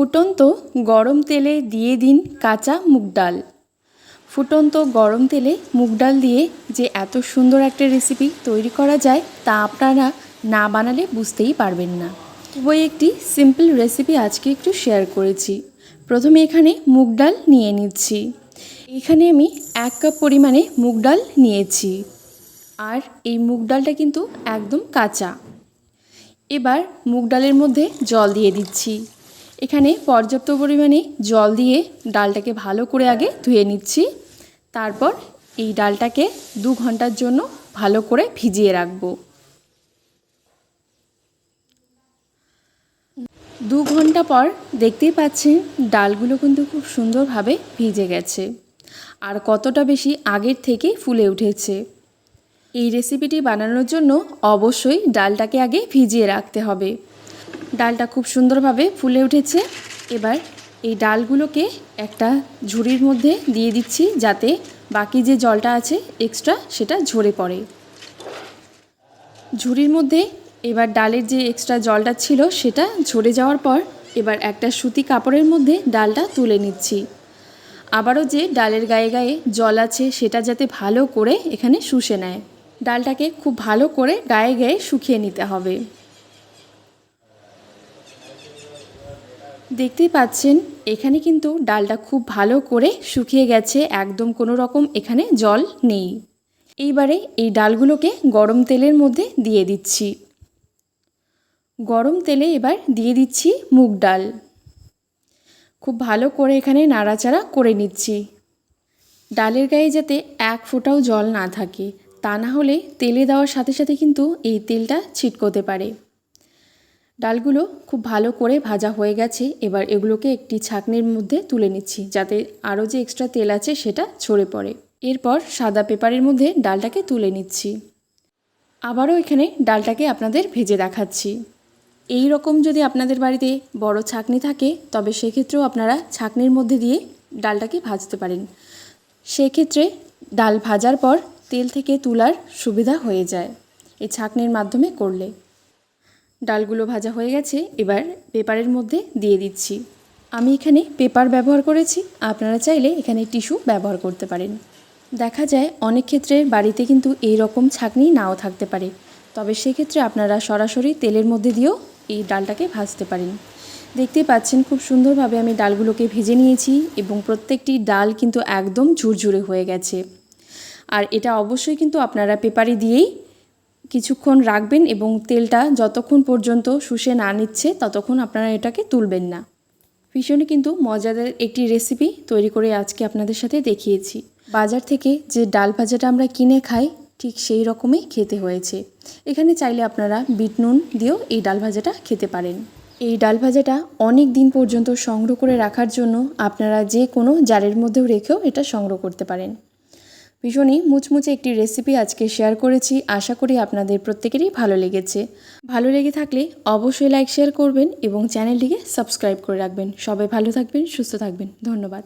ফুটন্ত গরম তেলে দিয়ে দিন কাঁচা মুগ ডাল। ফুটন্ত গরম তেলে মুগ ডাল দিয়ে যে এত সুন্দর একটা রেসিপি তৈরি করা যায় তা আপনারা না বানালে বুঝতেই পারবেন না। ওই একটি সিম্পল রেসিপি আজকে একটু শেয়ার করেছি। প্রথমে এখানে মুগ ডাল নিয়ে নিচ্ছি। এখানে আমি এক কাপ পরিমাণে মুগ ডাল নিয়েছি। আর এই মুগ ডালটা কিন্তু একদম কাঁচা। এবার মুগ ডালের মধ্যে জল দিয়ে দিচ্ছি। এখানে পর্যাপ্ত পরিমাণে জল দিয়ে ডালটাকে ভালো করে আগে ধুয়ে নিচ্ছি। তারপর এই ডালটাকে দু ঘণ্টার জন্য ভালো করে ভিজিয়ে রাখব। দু ঘণ্টা পর দেখতেই পাচ্ছেন ডালগুলো কিন্তু খুব সুন্দরভাবে ভিজে গেছে আর কতটা বেশি আগের থেকে ফুলে উঠেছে। এই রেসিপিটি বানানোর জন্য অবশ্যই ডালটাকে আগে ভিজিয়ে রাখতে হবে। ডালটা খুব সুন্দরভাবে ফুলে উঠেছে। এবার এই ডালগুলোকে একটা ঝুড়ির মধ্যে দিয়ে দিচ্ছি যাতে বাকি যে জলটা আছে এক্সট্রা সেটা ঝরে পড়ে। ঝুড়ির মধ্যে এবার ডালের যে এক্সট্রা জলটা ছিল সেটা ঝরে যাওয়ার পর এবার একটা সুতি কাপড়ের মধ্যে ডালটা তুলে নিচ্ছি। আবারও যে ডালের গায়ে গায়ে জল আছে সেটা যাতে ভালো করে এখানে শুষে নেয়। ডালটাকে খুব ভালো করে গায়ে গায়ে শুকিয়ে নিতে হবে। দেখতেই পাচ্ছেন, এখানে কিন্তু ডালটা খুব ভালো করে শুকিয়ে গেছে, একদম কোনো রকম এখানে জল নেই। এইবারে এই ডালগুলোকে গরম তেলের মধ্যে দিয়ে দিচ্ছি। গরম তেলে এবার দিয়ে দিচ্ছি মুগ ডাল। খুব ভালো করে এখানে নাড়াচাড়া করে নিচ্ছি। ডালের গায়ে যাতে এক ফোঁটাও জল না থাকে, তা না হলে তেলে দেওয়ার সাথে সাথে কিন্তু এই তেলটা ছিটকোতে পারে। ডালগুলো খুব ভালো করে ভাজা হয়ে গেছে। এবার এগুলোকে একটি ছাকনির মধ্যে তুলে নিচ্ছি, যাতে আরও যে এক্সট্রা তেল আছে সেটা ছড়ে পড়ে। এরপর সাদা পেপারের মধ্যে ডালটাকে তুলে নিচ্ছি। আবারও এখানে ডালটাকে আপনাদের ভেজে দেখাচ্ছি। এই রকম যদি আপনাদের বাড়িতে বড় ছাকনি থাকে, তবে সেক্ষেত্রেও আপনারা ছাকনির মধ্যে দিয়ে ডালটাকে ভাজতে পারেন। সেক্ষেত্রে ডাল ভাজার পর তেল থেকে তোলার সুবিধা হয়ে যায় এই ছাকনির মাধ্যমে করলে। ডালগুলো ভাজা হয়ে গেছে, এবার পেপারের মধ্যে দিয়ে দিচ্ছি। আমি এখানে পেপার ব্যবহার করেছি, আপনারা চাইলে এখানে টিস্যু ব্যবহার করতে পারেন। দেখা যায় অনেক ক্ষেত্রে বাড়িতে কিন্তু এই রকম ছাকনি নাও থাকতে পারে, তবে সেক্ষেত্রে আপনারা সরাসরি তেলের মধ্যে দিয়েও এই ডালটাকে ভাজতে পারেন। দেখতে পাচ্ছেন খুব সুন্দরভাবে আমি ডালগুলোকে ভেজে নিয়েছি এবং প্রত্যেকটি ডাল কিন্তু একদম ঝুরঝুরে হয়ে গেছে। আর এটা অবশ্যই কিন্তু আপনারা পেপারে দিয়েই কিছুক্ষণ রাখবেন এবং তেলটা যতক্ষণ পর্যন্ত শুষে না নিচ্ছে ততক্ষণ আপনারা এটাকে তুলবেন না। ভীষণই কিন্তু মজাদার একটি রেসিপি তৈরি করে আজকে আপনাদের সাথে দেখিয়েছি। বাজার থেকে যে ডাল ভাজাটা আমরা কিনে খাই, ঠিক সেই রকমই খেতে হয়েছে। এখানে চাইলে আপনারা বিট নুন দিয়েও এই ডাল ভাজাটা খেতে পারেন। এই ডাল ভাজাটা অনেক দিন পর্যন্ত সংগ্রহ করে রাখার জন্য আপনারা যে কোনো জারের মধ্যেও রেখেও এটা সংগ্রহ করতে পারেন। ভীষণই মুচমুচে একটি রেসিপি আজকে শেয়ার করেছি। আশা করি আপনাদের প্রত্যেকেরই ভালো লেগেছে। ভালো লেগে থাকলে অবশ্যই লাইক শেয়ার করবেন এবং চ্যানেলটিকে সাবস্ক্রাইব করে রাখবেন। সবাই ভালো থাকবেন, সুস্থ থাকবেন। ধন্যবাদ।